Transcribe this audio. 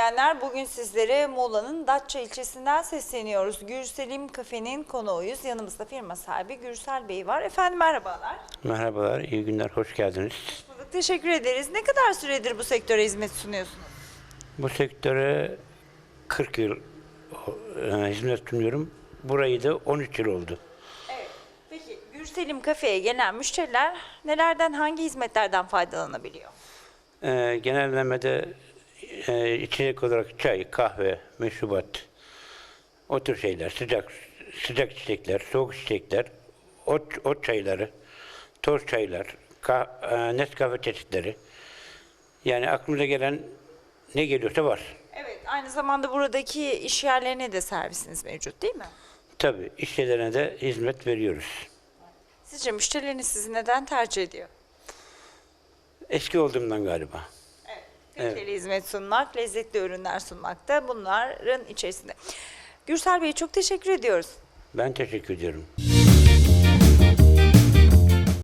izleyenler bugün sizlere Muğla'nın Datça ilçesinden sesleniyoruz. Gürselim Kafe'nin konuğuyuz. Yanımızda firma sahibi Gürsel Bey var. Efendim merhabalar. Merhabalar, iyi günler, hoş geldiniz. Bulduk, Teşekkür ederiz. Ne kadar süredir bu sektöre hizmet sunuyorsunuz? Bu sektöre 40 yıl e, hizmet sunuyorum. Burayı da 13 yıl oldu. Evet. Peki Gürselim Kafe'ye gelen müşteriler nelerden, hangi hizmetlerden faydalanabiliyor? E, genellemede e, içecek olarak çay, kahve, meşrubat, o tür şeyler, sıcak sıcak içecekler, soğuk içecekler, ot, ot çayları, toz çaylar, ka, e, Nescafe çeşitleri. Yani aklımıza gelen ne geliyorsa var. Evet, aynı zamanda buradaki iş yerlerine de servisiniz mevcut değil mi? Tabii iş yerlerine de hizmet veriyoruz. Sizce müşterileriniz sizi neden tercih ediyor? Eski olduğumdan galiba. Kaliteli hizmet sunmak, lezzetli ürünler sunmak da bunların içerisinde. Gürsel Bey çok teşekkür ediyoruz. Ben teşekkür ediyorum.